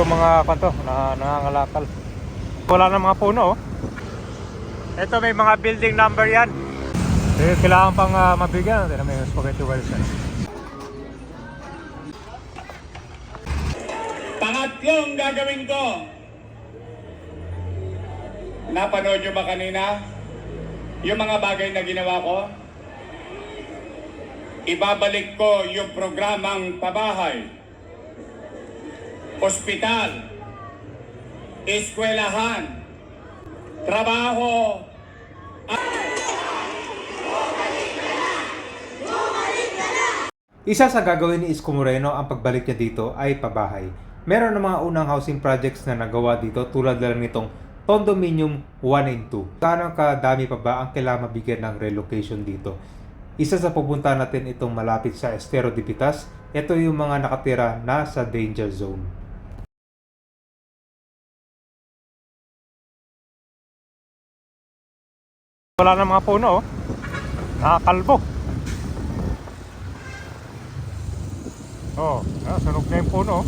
yung mga kanto na nangangalakal. Wala na mga puno oh. Ito may mga building number yan. Eh, kailangan pang uh, mabigyan. Mo yung spaghetti wells yan. Pangatlong gagawin ko. Napanood nyo ba kanina? Yung mga bagay na ginawa ko? Ibabalik ko yung programang pabahay, ospital, eskwelahan, trabaho, Isa sa gagawin ni Isko Moreno ang pagbalik niya dito ay pabahay. Meron ng mga unang housing projects na nagawa dito tulad lang nitong Condominium 1 and 2. Gaano kadami pa ba ang kailangan mabigyan ng relocation dito? Isa sa pupunta natin itong malapit sa Estero de Pitas. Ito yung mga nakatira na sa danger zone. Wala na mga puno oh. Nakakalbo. Oh, ah, sunog na yung puno. oh.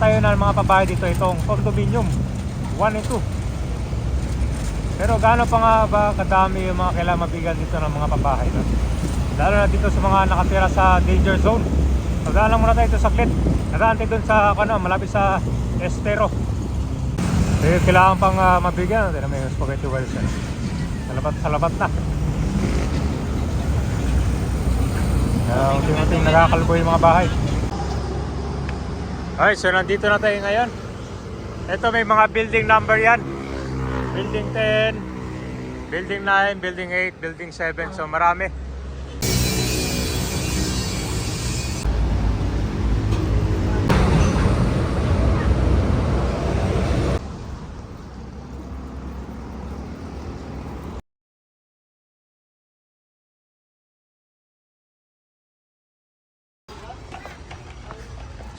tayo na ng mga pabahay dito itong condominium 1 and 2 pero gaano pa nga ba kadami yung mga kailangan mabigyan dito ng mga pabahay no? Lalo na dito sa mga nakatira sa danger zone so daan lang muna tayo ito saklit nadaan tayo dun sa ano, malapit sa estero eh, kailangan pang uh, mabigyan natin may spaghetti wells yan sa labat sa labat na uh, unti-unting nakakalbo yung mga bahay Okay, so nandito na tayo ngayon. Ito may mga building number yan. Building 10, Building 9, Building 8, Building 7. So marami.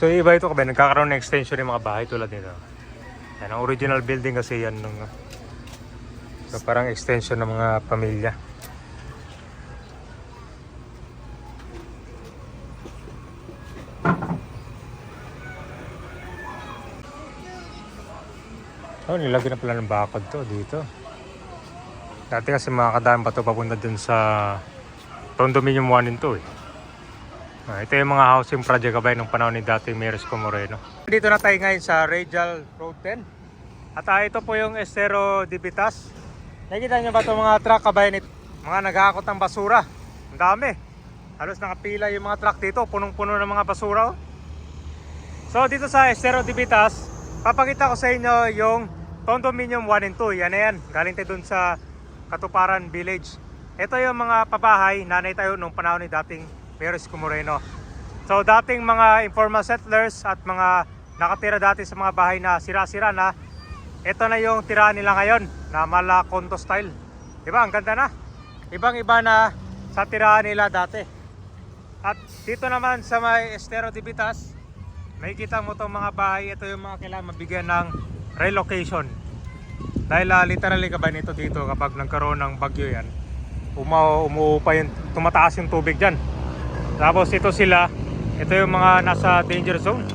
So iba ito kabe, nagkakaroon ng extension ng mga bahay tulad nito. Yan, ang original building kasi yan nung so parang extension ng mga pamilya. Oh, nilagyan na pala ng bakod to dito. Dati kasi makakadaan pa to papunta dun sa condominium 1 and 2 eh. Ah, ito yung mga housing project kabay nung panahon ni Mayor Isko Moreno. Dito na tayo ngayon sa Radial Road 10. At ah, ito po yung Estero de Pitas. Nakikita niyo ba itong mga truck kabay nito? Mga naghahakot ng basura. Ang dami. Halos nakapila yung mga truck dito. Punong-puno ng mga basura. oh. So dito sa Estero de Pitas, papakita ko sa inyo yung Condominium 1 and 2. Yan na yan. Galing tayo dun sa Katuparan Village. Ito yung mga pabahay. Nanay tayo nung panahon ni dating Isko Moreno. So dating mga informal settlers at mga nakatira dati sa mga bahay na sira-sira na, ito na yung tirahan nila ngayon na mala condo style. Diba? Ang ganda na. Ibang iba na sa tirahan nila dati. At dito naman sa may Estero de Vitas, makikita mo itong mga bahay. Ito yung mga kailangan mabigyan ng relocation. Dahil uh, literally ka ba nito dito kapag nagkaroon ng bagyo yan, uma umuupa yung, tumataas yung tubig dyan. Tapos ito sila, ito yung mga nasa danger zone.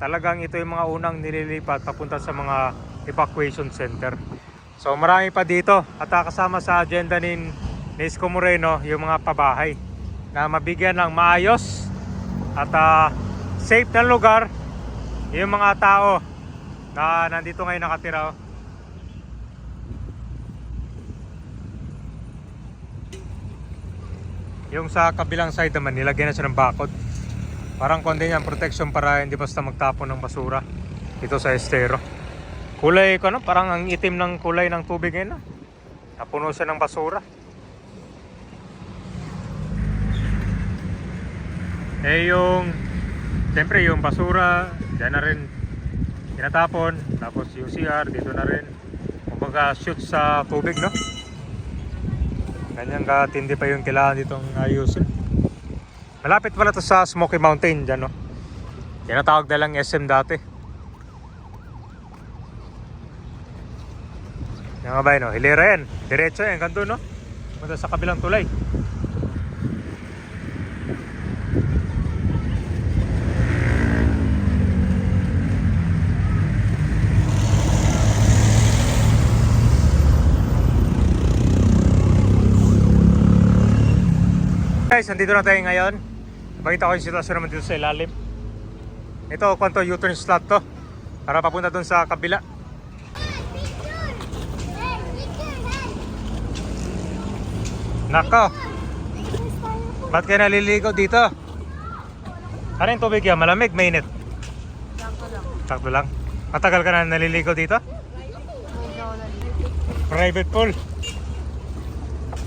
Talagang ito yung mga unang nililipat papunta sa mga evacuation center. So marami pa dito at kasama sa agenda ni Isko Moreno yung mga pabahay na mabigyan ng maayos at ah, safe na lugar yung mga tao na nandito ngayon nakatira. oh. Yung sa kabilang side naman, nilagyan na siya ng bakod. Parang konti niyan, protection para hindi basta magtapon ng basura dito sa estero. Kulay ko no, parang ang itim ng kulay ng tubig ngayon. no? Napuno siya ng basura. Eh yung, siyempre yung basura, dyan na rin tinatapon. Tapos yung CR, dito na rin. Kumbaga shoot sa tubig, no? Ganyan katindi pa yung kailangan ditong ayusin. Malapit pala to sa Smoky Mountain dyan, no? Tinatawag na lang SM dati. Yan nga ba no? Hilera yan. Diretso yan, ganito, no? Punta sa kabilang tulay. Guys, nandito na tayo ngayon. Pakita ko yung sitwasyon naman dito sa ilalim. Ito, kwanto U-turn slot to. Para papunta dun sa kabila. Nako, ba't kayo naliligo dito? Ano yung tubig yan? Malamig, mainit? Sakto lang. Sakto lang. Matagal ka na naliligo dito? Private pool.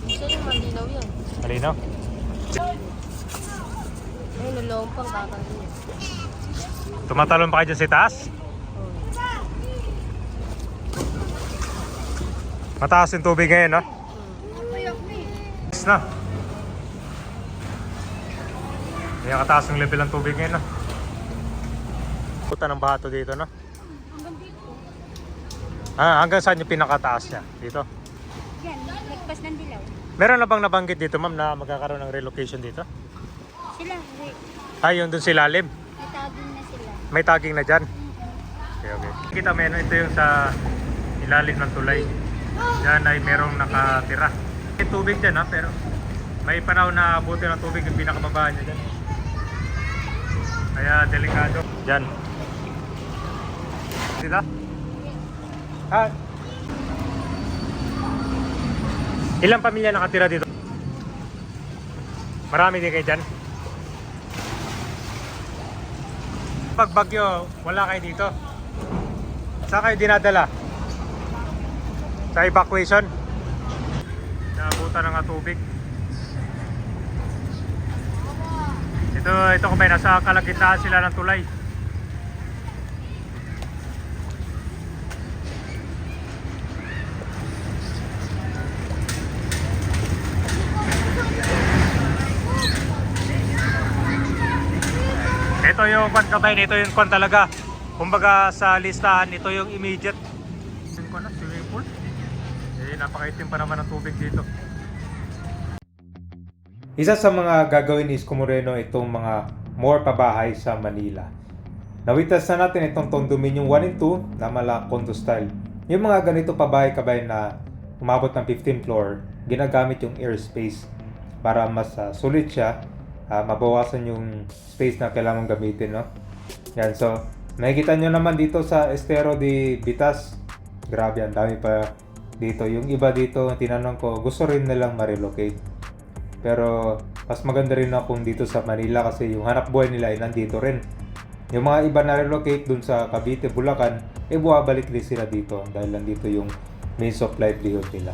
Siya yung malinaw yan. Malinaw. Ay, nalawang pang kakalinis. Tumatalon pa kayo dyan sa taas? Mataas yung tubig ngayon, no? Yes na. Kaya kataas yung level ng tubig ngayon, no? Puta ng bato dito, no? Ah, hanggang saan yung pinakataas niya? Dito? Yan, lagpas ng dilaw. Meron na bang nabanggit dito, ma'am, na magkakaroon ng relocation dito? Sila, re- Ay, yung dun sa ilalim. natagin na sila. May tagging na dyan. Okay, okay. Kita mo ito yung sa ilalim ng tulay. Yan ay merong nakatira. May tubig dyan ha, pero may panahon na buti ng tubig yung pinakababa niya dyan. Kaya delikado. Dyan. Dito? Ah. Ilang pamilya nakatira dito? Marami din kayo dyan? Pag bagyo, wala kayo dito. Saan kayo dinadala? Sa evacuation? Naabutan na nga tubig. Ito, ito kumbay, nasa kalagitnaan sila ng tulay. Yung kwan kabay, ito yung kwan talaga. Kumbaga sa listahan, ito yung immediate. Yung kwan na, swimming pool. Eh, napakaitim pa naman ang tubig dito. Isa sa mga gagawin ni Isko Moreno itong mga more pabahay sa Manila. Nawitas na natin itong condominium 1 and 2 na mala condo style. Yung mga ganito pabahay-kabay na umabot ng 15 floor, ginagamit yung airspace para mas ah, sulit siya, ah, mabawasan yung space na kailangan gamitin, no? Yan, so, nakikita nyo naman dito sa Estero de Vitas, grabe, ang dami pa dito. Yung iba dito, tinanong ko, gusto rin nilang ma-relocate. Pero, mas maganda rin na kung dito sa Manila kasi yung hanap buhay nila ay nandito rin. Yung mga iba na relocate dun sa Cavite, Bulacan, eh buwabalik din sila dito dahil nandito yung means of livelihood nila.